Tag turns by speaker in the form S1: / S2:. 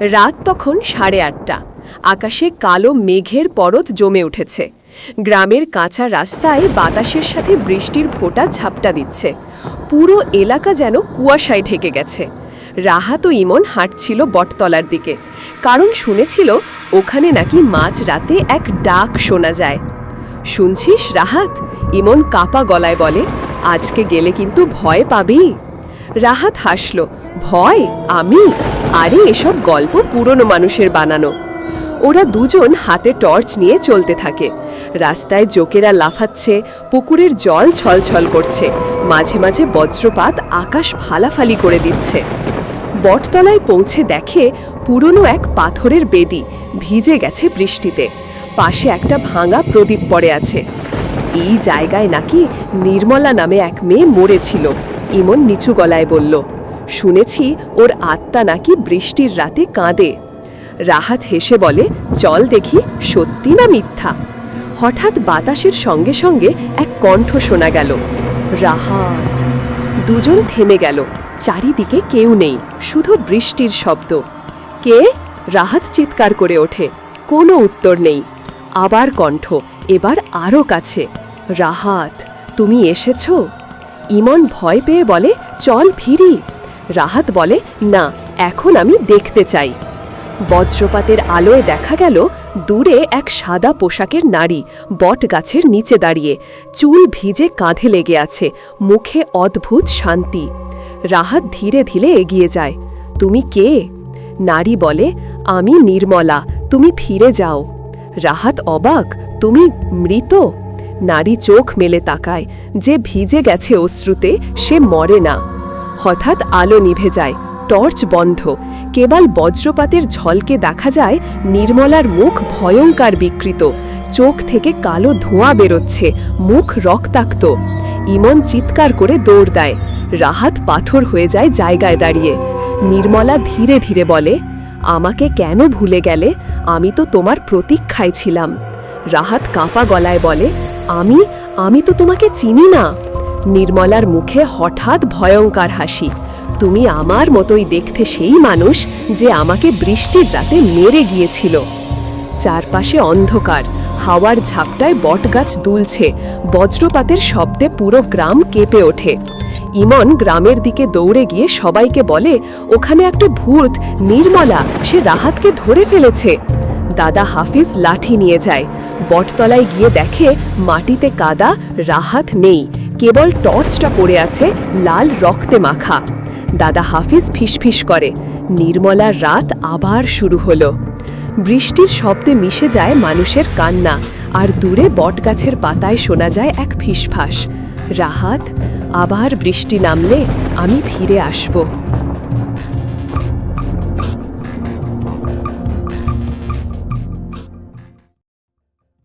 S1: রাত তখন সাড়ে আটটা। আকাশে কালো মেঘের পরত জমে উঠেছে। গ্রামের কাঁচা রাস্তায় বাতাসের সাথে বৃষ্টির ফোঁটা ঝাপটা দিচ্ছে। পুরো এলাকা যেন কুয়াশায় ঢেকে গেছে। রাহাত ইমন হাঁটছিল বটতলার দিকে। কারণ শুনেছিল ওখানে নাকি মাঝ রাতে এক ডাক শোনা যায়। শুনছিস রাহাত? ইমন কাপা গলায় বলে, আজকে গেলে কিন্তু ভয় পাবি? রাহাত হাসল ভয়, আমি, আরে এসব গল্প পুরনো মানুষের বানানো। ওরা দুজন হাতে টর্চ নিয়ে চলতে থাকে। রাস্তায় জোকেরা লাফাচ্ছে, পুকুরের জল ছলছল করছে, মাঝে মাঝে বজ্রপাত আকাশ ফালাফালি করে দিচ্ছে। বটতলায় পৌঁছে দেখে পুরনো এক পাথরের বেদি ভিজে গেছে বৃষ্টিতে। পাশে একটা ভাঙা প্রদীপ পড়ে আছে। এই জায়গায় নাকি নির্মলা নামে এক মেয়ে মরেছিল, ইমন নিচু গলায় বলল শুনেছি ওর আত্মা নাকি বৃষ্টির রাতে কাঁদে। রাহাত হেসে বলে, চল দেখি সত্যি না মিথ্যা। হঠাৎ বাতাসের সঙ্গে সঙ্গে এক কণ্ঠ শোনা গেল। রাহাত। দুজন থেমে গেল। চারিদিকে কেউ নেই, শুধু বৃষ্টির শব্দ। কে? রাহাত চিৎকার করে ওঠে। কোনো উত্তর নেই। আবার কণ্ঠ, এবার আরও কাছে। রাহাত, তুমি এসেছ? ইমন ভয় পেয়ে বলে, চল ফিরি। রাহাত বলে, না, এখন আমি দেখতে চাই। বজ্রপাতের আলোয় দেখা গেল দূরে এক সাদা পোশাকের নারী বট গাছের নিচে দাঁড়িয়ে। চুল ভিজে কাঁধে লেগে আছে, মুখে অদ্ভুত শান্তি। রাহাত ধীরে ধীরে এগিয়ে যায়, তুমি কে? নারী বলে, আমি নির্মলা, তুমি ফিরে যাও। রাহাত অবাক, তুমি মৃত? নারী চোখ মেলে তাকায়, যে ভিজে গেছে অশ্রুতে, সে মরে না। হঠাৎ আলো নিভে যায়, টর্চ বন্ধ। কেবল বজ্রপাতের ঝলকে দেখা যায় নির্মলার মুখ ভয়ঙ্কর বিকৃত। চোখ থেকে কালো ধোঁয়া বেরোচ্ছে, মুখ রক্তাক্ত। ইমন চিৎকার করে দৌড় দেয়, রাহাত পাথর হয়ে যায় জায়গায় দাঁড়িয়ে। নির্মলা ধীরে ধীরে বলে, আমাকে কেন ভুলে গেলে? আমি তো তোমার প্রতীক্ষায় ছিলাম। রাহাত কাঁপা গলায় বলে, আমি? আমি তো তোমাকে চিনি না। নির্মলার মুখে হঠাৎ ভয়ঙ্কর হাসি। তুমি আমার মতোই দেখতে সেই মানুষ যে আমাকে বৃষ্টির রাতে মেরে গিয়েছিল। চারপাশে অন্ধকার, হাওয়ার ঝাপটায় বটগাছ দুলছে, বজ্রপাতের শব্দে পুরো গ্রাম কেঁপে ওঠে। ইমন গ্রামের দিকে দৌড়ে গিয়ে সবাইকে বলে, ওখানে একটা ভূত, নির্মলা, সে রাহাতকে ধরে ফেলেছে। দাদা হাফিজ লাঠি নিয়ে যায়। বটতলায় গিয়ে দেখে, মাটিতে কাদা, রাহাত নেই। কেবল টর্চটা পড়ে আছে লাল রক্তে মাখা। দাদা হাফিজ ফিসফিস করে। নির্মলার রাত আবার শুরু হল। বৃষ্টির শব্দে মিশে যায় মানুষের কান্না, আর দূরে বটগাছের পাতায় শোনা যায় এক ফিসফাস। রাহাত, আবার বৃষ্টি নামলে আমি ফিরে আসব।